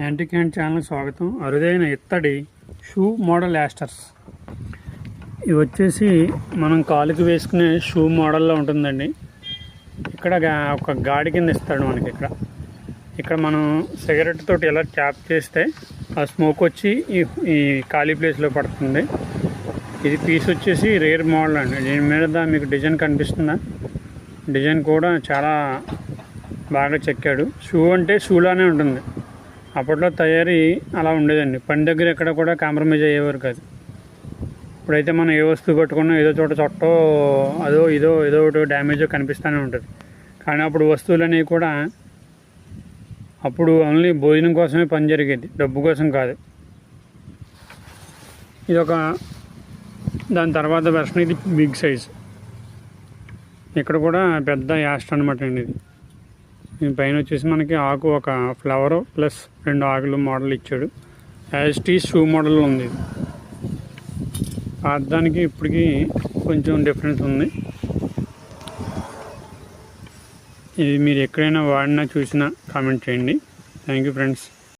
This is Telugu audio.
యాంటిక్ హ్యాండ్ ఛానల్ స్వాగతం. అరుదైన ఇత్తడి షూ మోడల్ యాస్టర్స్. ఇవి వచ్చేసి మనం కాలుకి వేసుకునే షూ మోడల్లో ఉంటుందండి. ఇక్కడ గా- ఒక గాడి కింద ఇస్తాడు మనకి ఇక్కడ. ఇక్కడ మనం సిగరెట్ తోటి ఎలా ట్యాప్ చేస్తే ఆ స్మోక్ వచ్చి ఈ ఈ ఖాళీ ప్లేస్లో పడుతుంది. ఇది పీస్ వచ్చేసి రేర్ మోడల్ అండి. దీని మీద మీకు డిజైన్ కనిపిస్తుందా? డిజైన్ కూడా చాలా బాగా చెక్కాడు. షూ అంటే షూలానే ఉంటుంది. అప్పట్లో తయారీ అలా ఉండేదండి. పని దగ్గర ఎక్కడ కూడా కాంప్రమైజ్ అయ్యేవారు కాదు. ఇప్పుడైతే మనం ఏ వస్తువు పట్టుకున్నా ఏదో చోట చొట్టో అదో ఇదో ఏదో ఒకటి డ్యామేజ్ కనిపిస్తూనే ఉంటుంది. కానీ అప్పుడు వస్తువులు అనేవి కూడా అప్పుడు ఓన్లీ భోజనం కోసమే పని జరిగేది. డబ్బు కోసం కాదు. ఇది ఒక దాని తర్వాత వెర్షన్ ఇది బిగ్ సైజ్ ఇక్కడ కూడా పెద్ద యాస్ట్ అనమాట అండి ఇది. పైన వచ్చేసి మనకి ఆకు ఒక ఫ్లవరు ప్లస్ రెండు ఆకులు మోడల్ ఇచ్చాడు. యాజ్ టీ షూ మోడల్ ఉంది. పాతదానికి ఇప్పటికి కొంచెం డిఫరెన్స్ ఉంది. ఇది మీరు ఎక్కడైనా వాడినా చూసినా కామెంట్ చేయండి. Thank you friends